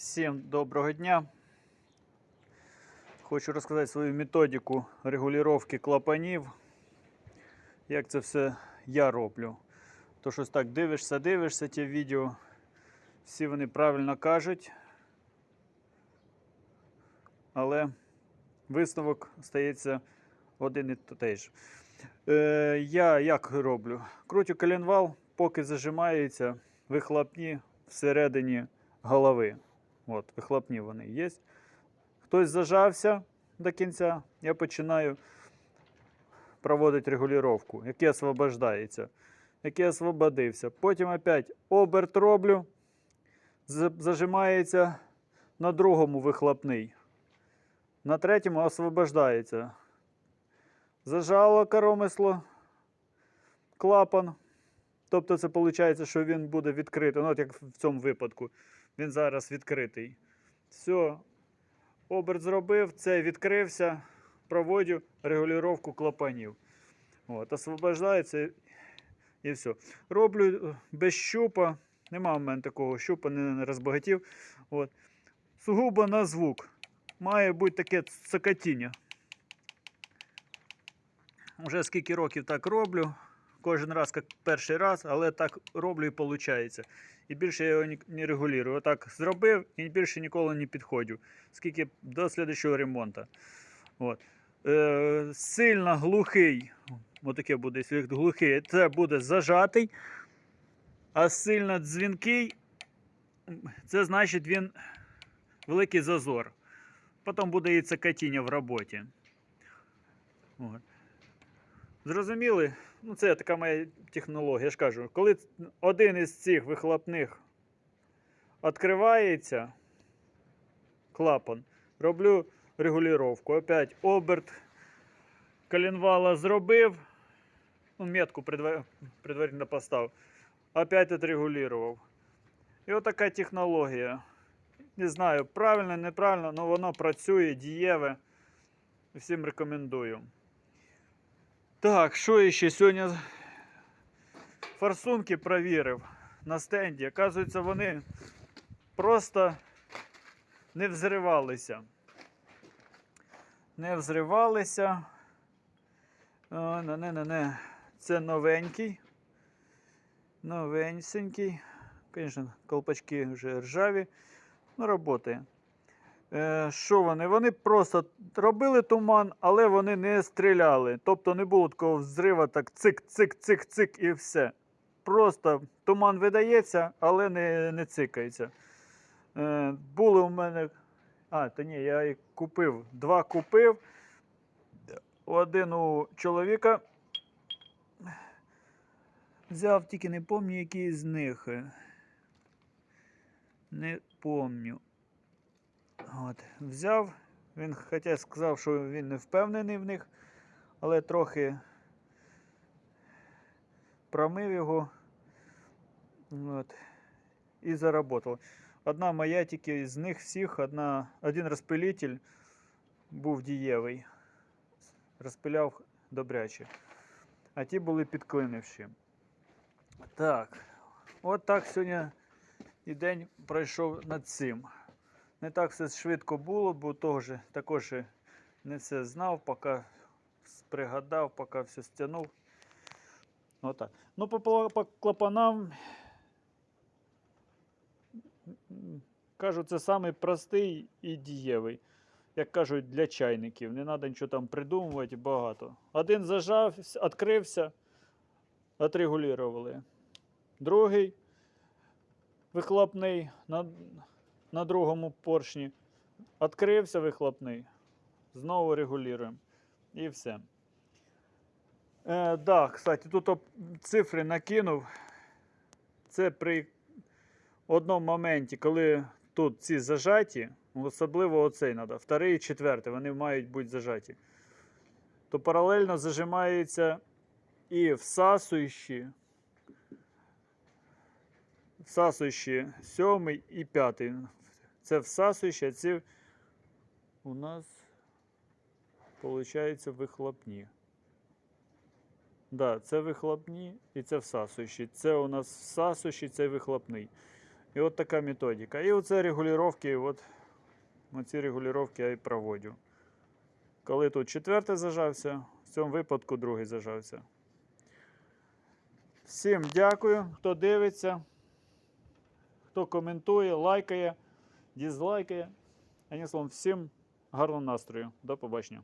Всім доброго дня. Хочу розказати свою методику регулювання клапанів. Як це все я роблю. То щось так дивишся, дивишся ті відео. Всі вони правильно кажуть. Але висновок стається один і той же. Е, я як роблю? Крутю коленвал, поки зажимаються вихлопні всередині голови. От, вихлопні вони є. Хтось зажався до кінця, я починаю проводити регулювання, який освобождається, який освободився. Потім опять оберт роблю, зажимається на другому вихлопний. На третьому освобождається. Зажало коромисло, клапан. Тобто це виходить, що він буде відкритий. Ну, от як в цьому випадку. Він зараз відкритий. Все. Оберт зробив, це відкрився. Проводю регулювання клапанів. От, освобождається і- все. Роблю е, без щупа. Нема в мене такого щупа, не, розбагатів. От. Сугубо на звук. Має бути таке цокотіння. Вже скільки років так роблю. Кожен раз як перший раз, але так роблю і виходить. І більше я його не регулюю. Отак зробив і більше ніколи не підходжу. Скільки до слідчого ремонту. От. Е, сильно глухий, отаке буде, глухий, це буде зажатий. А сильно дзвінкий, це значить він великий зазор. Потім буде і цокотіння в роботі. От. Зрозуміли? Ну, це така моя технологія. Я ж кажу, коли один із цих вихлопних відкривається, клапан, роблю регулювання. Опять оберт коленвала зробив, ну, метку предва- предварительно поставив, опять отрегулював. І отака технологія. Не знаю, правильно, неправильно, але воно працює, дієве. Всім рекомендую. Так, що ще сьогодні форсунки провірив на стенді. Оказується, вони просто не взривалися. Не взривалися. О, не, не, не. Це новенький. Новенький. Звісно, колпачки вже ржаві. Ну, роботає. Е, Що вони? Вони просто робили туман, але вони не стріляли. Тобто не було такого взрива, так цик, цик, цик, цик і все. Просто туман видається, але не, не цикається. Е, Були у мене. А, та ні, я їх купив. Два купив. Один у чоловіка. Взяв, тільки не пам'ятаю, який з них. Не пам'ятаю. От, взяв. Він хоча сказав, що він не впевнений в них, але трохи промив його. От, і заработало. Одна моя тільки з них всіх, одна, один розпилитель був дієвий. Розпиляв добряче. А ті були підклинивші. Так, от так сьогодні і день пройшов над цим. Не так все швидко було, бо теж також не все знав, поки пригадав, поки все стягнув. Отак. Ну, по, клапанам, кажу, це самий простий і дієвий. Як кажуть, для чайників. Не треба нічого там придумувати багато. Один зажав, відкрився, отрегулювали. Другий вихлопний на, другому поршні. Відкрився вихлопний. Знову регулюємо. І все. Е, да, кстати, тут цифри накинув. Це при одному моменті, коли тут ці зажаті, особливо оцей треба, вторий і четвертий, вони мають бути зажаті. То паралельно зажимаються і всасуючі, всасуючі сьомий і п'ятий. Це всасуючі, а ці у нас виходить вихлопні. Да, це вихлопні і це всасуючі. Це у нас всасуючий, це вихлопний. І от така методика. І оце регулювання, от ці регулювання я і проводжу. Коли тут четвертий зажався, в цьому випадку другий зажався. Всім дякую, хто дивиться, хто коментує, лайкає, дізлайкає. Одним словом, всім гарного настрою. До побачення.